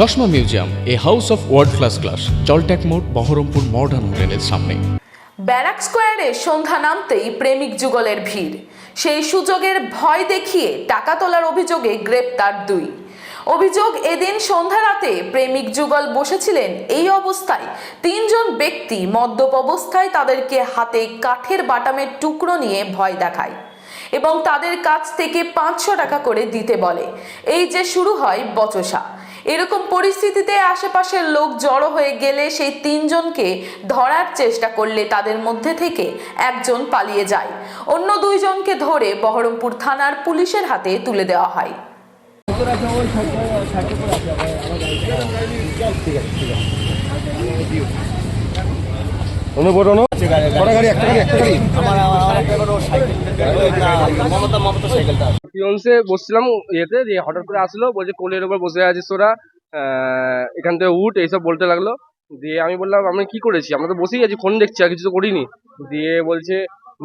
চশমা museum, a house of world class class জলট্যাক মোড়, Berhampore modern হোটেলের সামনে। ব্যারাক স্কোয়ারে সন্ধ্যা নামতেই প্রেমিক যুগলের ভিড়। সেই সুযোগের ভয় দেখিয়ে টাকা তোলার অভিযোগে গ্রেপ্তার দুই। অভিযোগ এদিন সন্ধ্যা রাতে প্রেমিক যুগল বসেছিলেন এই অবস্থায় তিনজন ব্যক্তি মদ্যপ অবস্থায় তাদেরকে হাতে কাঠের বাটামের টুকরো নিয়ে ভয় দেখায় এবং তাদের কাছ থেকে পাঁচশো টাকা করে দিতে বলে। এই যে শুরু হয় বচসা। এরকম পরিস্থিতিতে আশেপাশের লোক জড়ো হয়ে গেলে সেই তিনজনকে ধরার চেষ্টা করলে তাদের মধ্যে থেকে একজন পালিয়ে যায়। অন্য দুইজনকে ধরে বহরমপুর থানার পুলিশের হাতে তুলে দেওয়া হয়। অনু বড় অনু। ফিয়ন্সে বসছিলাম ইয়েতে দিয়ে হঠাৎ করে আসলো, বলছে কোলের ওপর বসে আছিস তোরা এখান থেকে উঠ, এইসব বলতে লাগল। দিয়ে আমি বললাম আমি কি করেছি? আমরা তো বসেই আছি, ফোন দেখছি, আর কিছু তো করিনি। দিয়ে বলছে,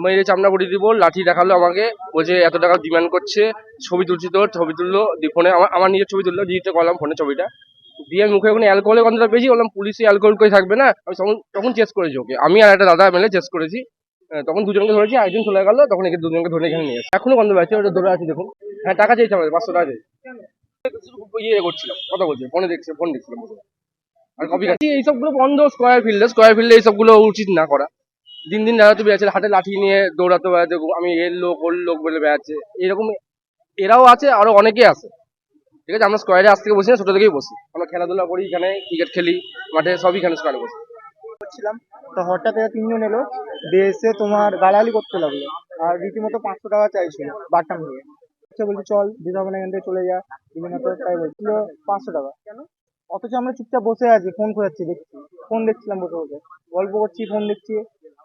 মেরে চামড়া পড়িয়ে দিব, লাঠি দেখাল আমাকে, বলছে, এত টাকা ডিমান্ড করছে, ছবি তুলছি তোর, ছবি তুললো, দিয়ে ফোনে, আমার নিজের ছবি তুললো দিতে করলাম ফোনে ছবিটা। দিয়ে মুখে ওখানে অ্যালকোহলের গন্ধটা পেয়েছি, বললাম, পুলিশে অ্যালকোহল করে থাকবে না? আমি তখন চেস করেছি ওকে। আমি আর একটা দাদা মিলে চেস করেছি। তখন দুজনকে ধরেছি একজন চলে গেল, তখন একে দুজনকে ধরে এখানে নিয়ে এখনও গন্ধ পাচ্ছি ওটা ধরে আছে, দেখুন। হ্যাঁ টাকা চাইছে আমাদের, পাঁচশো টাকা ইয়ে করছিলাম, কথা বলছি, ফোনে দেখছি, ফোন দেখছিলাম। আর কপি খাচ্ছি এইসবগুলো বন্ধ স্কোয়ার ফিল্ডে স্কোয়ার ফিল্ডে এইসবগুলো উচিত না করা। দিন দিন দাঁড়াতে বেড়াচ্ছে, হাতে লাঠি নিয়ে দৌড়াতে বেড়াচ্ছে, আমি এর লোক, ওর লোক বলে বেড়াচ্ছে। এরকম এরাও আছে, আরও অনেকে আছে। ঠিক আছে, আমরা স্কোয়ারে আজ থেকে বসি না, ছোট থেকেই বসি। আমরা খেলাধুলা করি এখানে ক্রিকেট খেলি, মাঠে সবই এখানে স্কোয়ারে বসি। করছিলাম। তো হঠাৎ এরা তিনজন এলো দিয়ে এসে তোমার গালাগালি করতে লাগল। আর রীতিমতো পাঁচশো টাকা চাইছিল বাটাম দিয়ে। আচ্ছা বলছি, চল হবে এখান থেকে চলে যা। বিভিন্ন তাই বলছিল, পাঁচশো টাকা। অথচ আমরা চুপচাপ বসে আছি, ফোন খোঁজাচ্ছি দেখছি। ফোন দেখছিলাম বসে বসে। গল্প করছি, ফোন দেখছি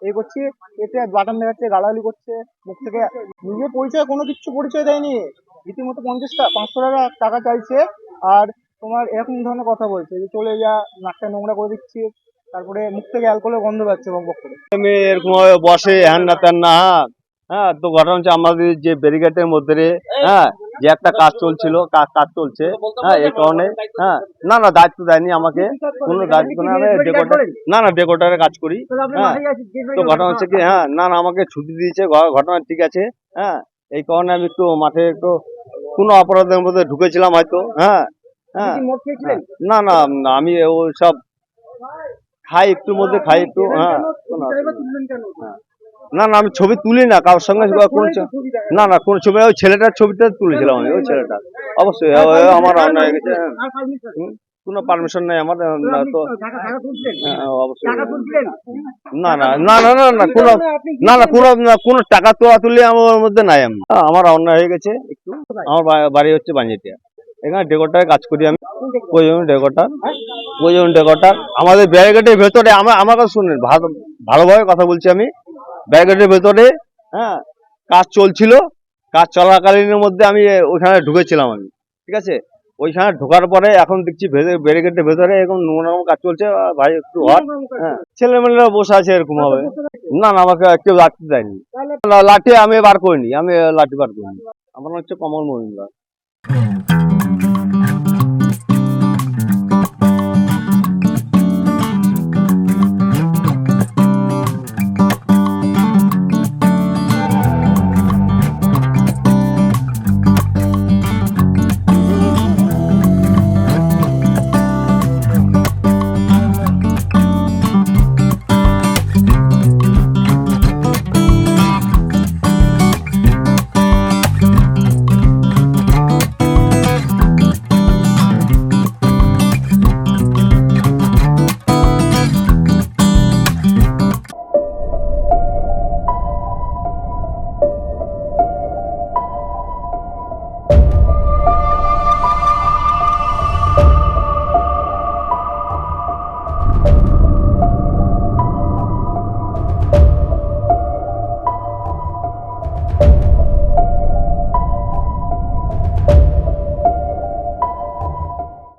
এই করছি, এতে বাটাম দেখাচ্ছে, গালাগালি করছে, মুখ থেকে নিজে পরিচয়, কোনো কিছু পরিচয় দেয়নি। রীতিমতো পঞ্চাশ টাকা পাঁচশো টাকা টাকা চাইছে। আর তোমার এরকম ধরনের কথা বলছে যে, চলে যা, নাকটা নোংরা করে দিচ্ছি। তারপরে মুখ থেকে অ্যালকোহলের গন্ধ পাচ্ছে বক বক করে মেয়ে এরকম বসে হ্যান না ত্যান না হ্যাঁ? হ্যাঁ তো ঘটনা হচ্ছে আমাদের যে ব্যারিকেডের মধ্যে রে, হ্যাঁ যে একটা কাজ চলছিল কাজ কাজ চলছে হ্যাঁ এই কারণে হ্যাঁ না না দায়িত্ব দেয়নি আমাকে কোনো দায়িত্ব না আমি ডেকোটার না না ডেকোটারে কাজ করি হ্যাঁ। তো ঘটনা হচ্ছে কি হ্যাঁ না না আমাকে ছুটি দিয়েছে ঘটনা ঠিক আছে হ্যাঁ এই কারণে আমি একটু মাঠে একটু কোনো অপরাধের মধ্যে ঢুকেছিলাম হয়তো হ্যাঁ হ্যাঁ। না না, আমি ওই সব খাই একটুর মধ্যে খাই একটু হ্যাঁ। না না আমি ছবি তুলি না কারোর সঙ্গে কোনো ছ- না না কোন ছবি ওই ছেলেটার ছবিটা তুলেছিলাম আমি ওই ছেলেটা। অবশ্যই ও- ও আমার রান্না হয়ে। গেছে হ্যাঁ। কোনো পারমিশন নেই আমার তো। হ্যাঁ, অবশ্যই। না না না না না না কোনো না না কোনো কোনো টাকা তোলা তুলে আমার মধ্যে নাই আমি। হ্যাঁ, আমার অন্যায় হয়ে গেছে একটু। আমার বাড়ি হচ্ছে বাঞ্জিটিয়া। এখানে ডেকোটারে কাজ করি আমি। প্রয়োজন ডেকোটার প্রয়োজন ডেকোটার আমাদের ব্যারিকেডের ভেতরে আমার আমার কথা শুনেন ভালো ভালোভাবে কথা বলছি আমি। ব্যারিকেডের ভেতরে হ্যাঁ কাজ চলছিল। কাজ চলাকালীনের মধ্যে আমি ওইখানে ঢুকেছিলাম আমি ঠিক আছে? ওইখানে ঢোকার পরে এখন দেখছি ব্যারিকেডের ভেতরে এরকম নোংরা কাজ চলছে ভাই একটু হট হ্যাঁ। ছেলেমেয়েরা বসে আছে এরকম হবে না না আমাকে কেউ লাঠি দেয়নি। লাঠি আমি বার করিনি আমি লাঠি বার করিনি। আমার নাম হচ্ছে কমল মহিন্দ্র